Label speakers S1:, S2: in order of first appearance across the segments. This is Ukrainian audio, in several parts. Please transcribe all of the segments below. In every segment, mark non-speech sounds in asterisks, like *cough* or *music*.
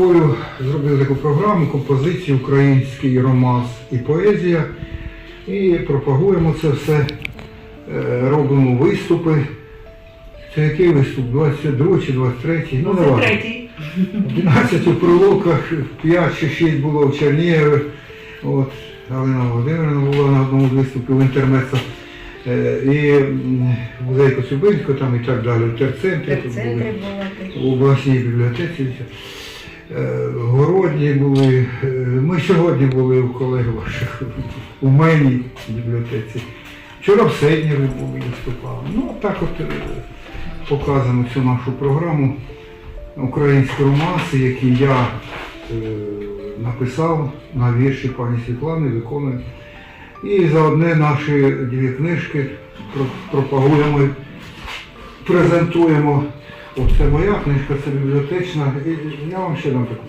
S1: такою зробили таку програму композиції Український романс і поезія. І пропагуємо це все, Е, робимо виступи. Це який виступ? 22 чи 23? Ну, не важливо.
S2: третій.
S1: 12 у Прилуках, 5 чи 6 було в Чернігові. От, Галина Володимирівна була на одному з виступів в інтермецо. Е, І в музей Коцюбинського там і так далі, в терцентрі. тут були
S3: центрі
S1: у обласній бібліотеці. Е, Городні були. Е, Ми сьогодні були у колег ваших у меній бібліотеці. Вчора в Седнєві були виступали. Ну, так от е, показано цю нашу програму українські романси, які я е, написав на вірші пані Світлани, виконую. І за одне наші дві книжки пропагуємо, презентуємо. Оце моя книжка, це бібліотечна. І я вам ще дам таку.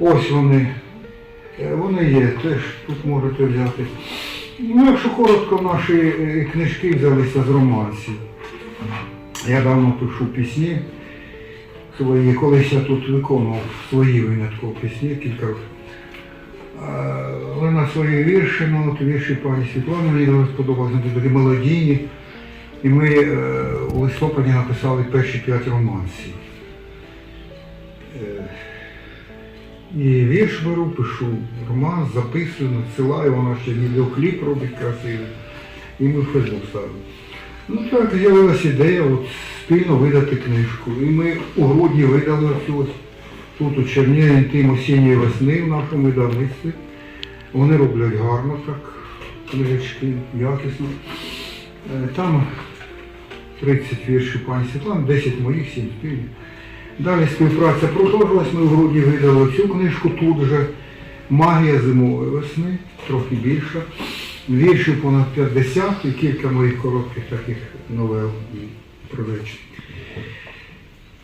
S1: Ось вони. Е, Вони є, теж тут можете взяти. Ну, якщо коротко, наші е, книжки взялися з романсів. Я давно пишу пісні свої, колись я тут виконував свої винятково пісні кілька років. Але на свої вірші, ну от вірші пані Світлани мені сподобалися, такі мелодійні. І ми е, у листопаді написали перші п'ять романсів. Е, і вірш беру, пишу роман, записую, надсилаю, вона ще відеокліп робить красивий. І ми в Фейсбук ставимо. Ну так, з'явилася ідея от, спільно видати книжку. І ми у грудні видали ось тут у Чернігові «Інтим осінньої весни в нашому видавництві. Вони роблять гарно так, книжечки, якісно. Е, Там 30 віршів пані Світлани, 10 моїх, 7 спільних. Далі співпраця продовжилась, ми в грудні видали цю книжку тут же. Магія зимової весни, трохи більша. Віршів понад 50 і кілька моїх коротких таких новел прозаїчних.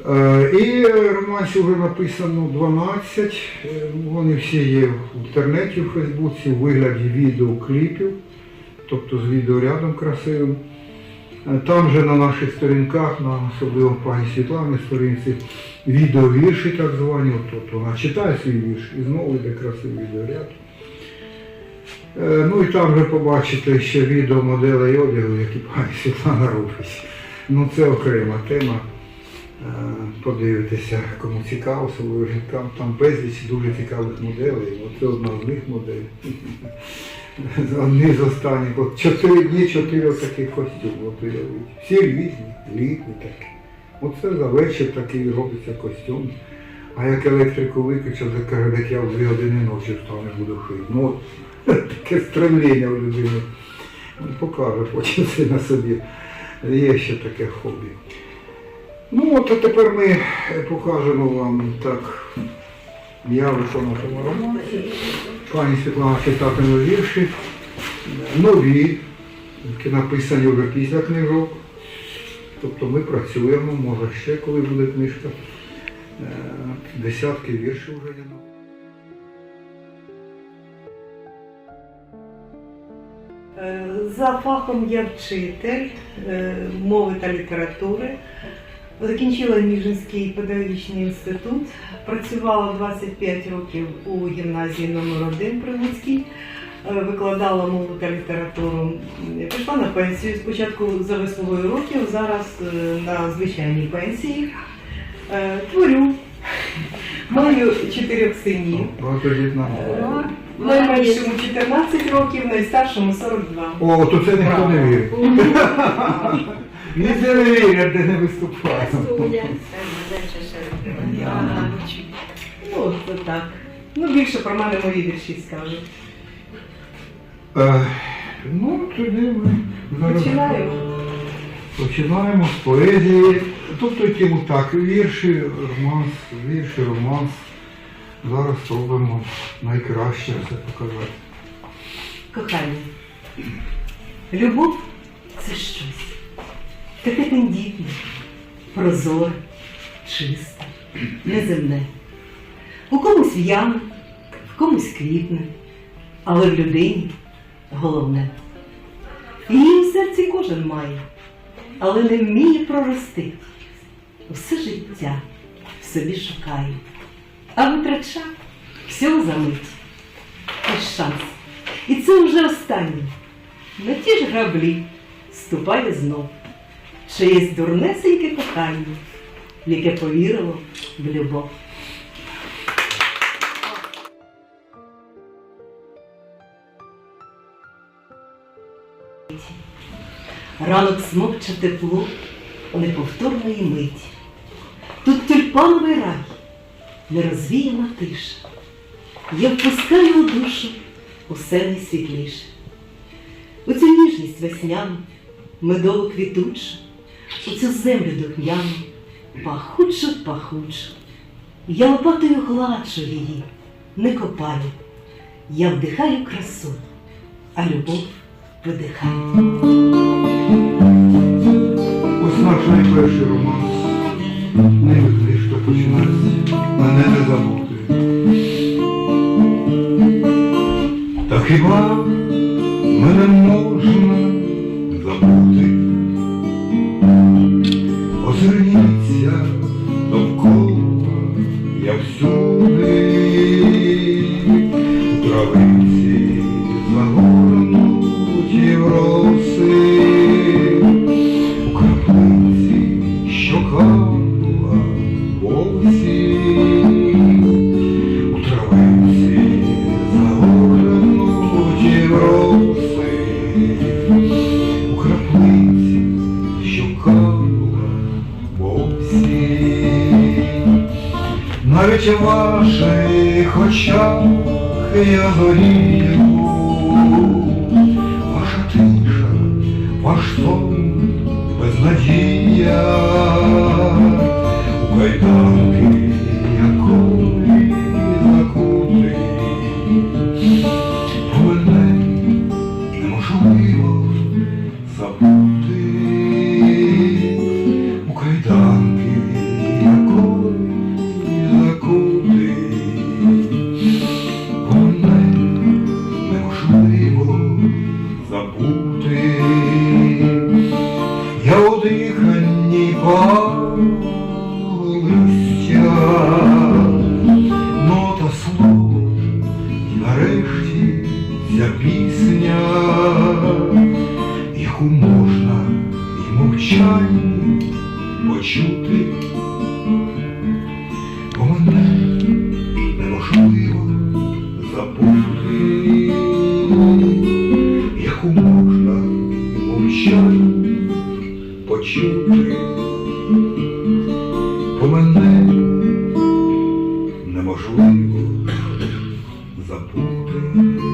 S1: Е, І романсів вже написано 12. Е, Вони всі є в інтернеті, в Фейсбуці, у вигляді відеокліпів, тобто з відеорядом красивим. Е, Там же на наших сторінках, на особливо пані Світлані сторінці, відеовірші так звані. От, вона читає свій вірш і знову йде красивий відеоряд. Е, Ну і там вже побачите ще відео моделей одягу, які пані Світлана робить. Ну це окрема тема. Е, Подивитися, кому цікаво, особливо жінкам. Там безліч дуже цікавих моделей. Оце одна з них моделей. Одні з останніх. От чотири дні, чотири таких костюмів. От уявіть. Всі різні, літні такі. Оце за вечір такий робиться костюм. А як електрику виключив, то каже, як я в дві години ночі встану буду шити. Ну, от, *laughs* таке стремління в людини. Ну, Покаже потім це на собі. Є ще таке хобі. Ну от а тепер ми покажемо вам так. Я виконав тому романсі. Пані Світлана читатиме вірші. Нові, які написані вже після книжок. Тобто ми працюємо, може ще коли буде книжка. Е, Десятки віршів вже є.
S2: Е, За фахом я вчитель е, мови та літератури. Закінчила Ніжинський педагогічний інститут, працювала 25 років у гімназії номер 1 при Луцькій, е, викладала мову та літературу. Пішла на пенсію спочатку за вислугою років, зараз е, на звичайній пенсії. Е, Творю. *laughs* Маю чотирьох синів. Найменшому 14 років, найстаршому 42.
S1: О, то це ніхто не вірить. Ніде не вірять, де не виступає.
S2: Ну, це так. Ну, більше про мене мої вірші скажуть.
S1: Е, Ну, тоді ми зараз
S2: Починаємо.
S1: починаємо з поезії. тобто тему так, вірші, романс, вірші, романс. Зараз спробуємо найкраще це показати.
S2: Кохання, любов це щось. Таке тендітне, прозоре, чисте, неземне. У комусь в'яне, в комусь квітне, але в людині головне. Її у серці кожен має, але не вміє прорости. Усе життя в собі шукає, а витрача всього за мить. Шанс. І це вже останнє. На ті ж граблі ступає знов. Чиєсь дурнесеньке кохання, яке повірило в любов. Ранок смокче тепло неповторної миті. Тут тюльпановий рай, нерозвіяна тиша. Я впускаю у душу усе найсвітліше. У цю ніжність весняну, медово квітучу, у цю землю духмяну, пахучу, пахучу. Я лопатою гладжу її, не копаю. Я вдихаю красу, а любов видихає.
S1: Ось наш найперший романс. Невидний, що починається. Мене не забути. Та хіба мене можна Навіть у ваших очах я горію, ваша тиша, ваш сон, безнадія, у кайданки ця пісня, яку можна і мовчанні почути, бо мене неможливо забути, яку можна і мовчанні почути, бо мене неможливо забути.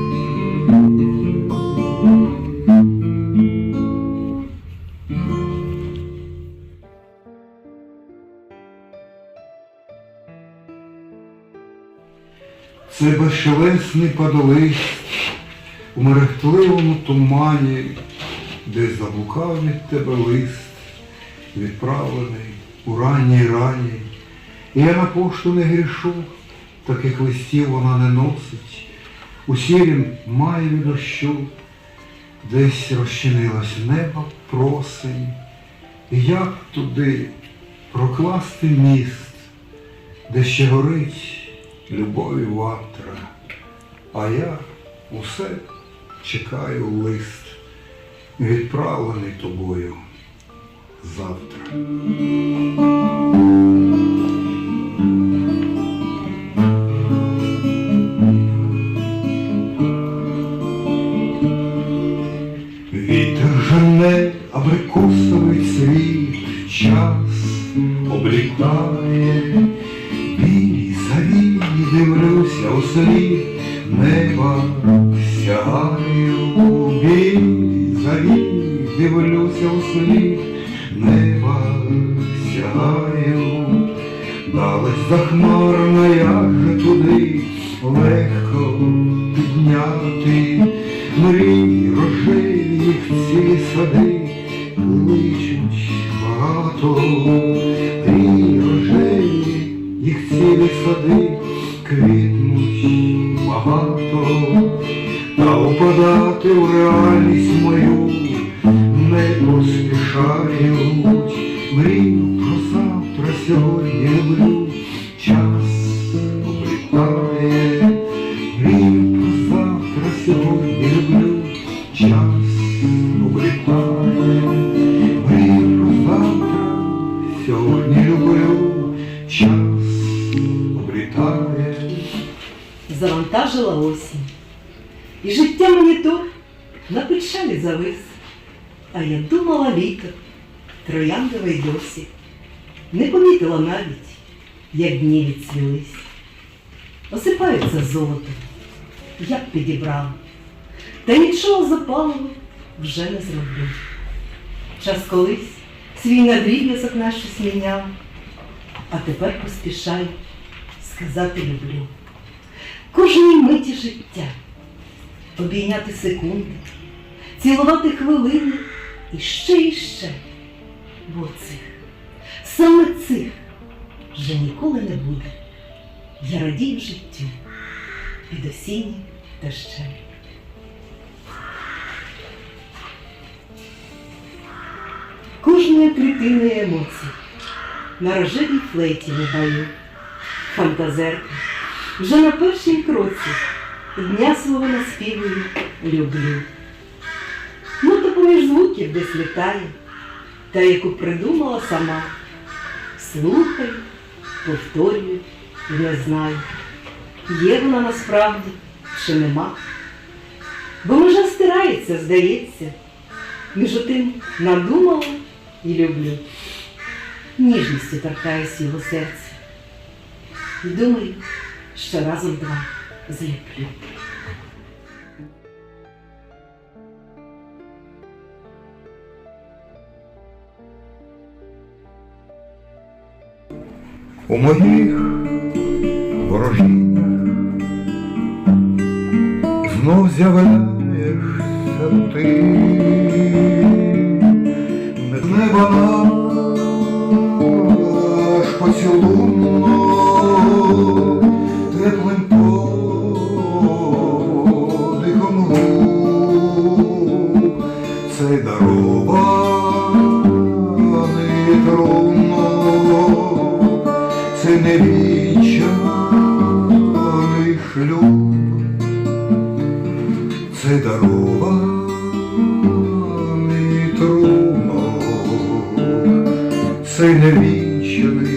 S1: Це безшелесний падолист у мерехтливому тумані, де заблукав від тебе лист, відправлений у ранній рані. І я на пошту не грішу, таких листів вона не носить. У сірім маєві дощу десь розчинилось небо просень. І як туди прокласти міст, де ще горить любові ватра, а я усе чекаю лист, відправлений тобою завтра. Далець захмарна, як туди легко підняти, мрій рожеві їх цілі сади, кличуть багато, мрій рожеві їх цілі сади, квітнуть багато, та упадати в реальність мою не поспішають. Мрію сьогодні час облітає. Про завтра сьогодні люблю, час облітає. Про завтра сьогодні люблю, час облітає.
S2: Завантажила осінь. І життя мені то на печалі завис. А я думала літо, трояндовий досі. Не помітила навіть, як дні відсвілись. Осипаються золотом, я б підібрала. Та нічого запалого вже не зроблю. Час колись свій надрів'язок наш міняв, а тепер поспішаю сказати люблю кожній миті життя, обійняти секунди, цілувати хвилини і ще і ще. Бо цих, саме цих вже ніколи не буде. Я радію життю під осіннім дощем. Кожної клітинної емоції на рожевій флейті вигаю, фантазерка вже на першім кроці дня свого наспівую люблю. Ну то поміж звуків десь літає, та яку придумала сама. Слухаю, повторюю і не знаю, є вона насправді чи нема. Бо межа стирається, здається, між отим надумала і люблю. Ніжністю торкаюсь його серця. І думаю, що разом два зліплю.
S1: У моїх ворожіннях знов з'являєшся ти, не неба наш поцілунок це невічаний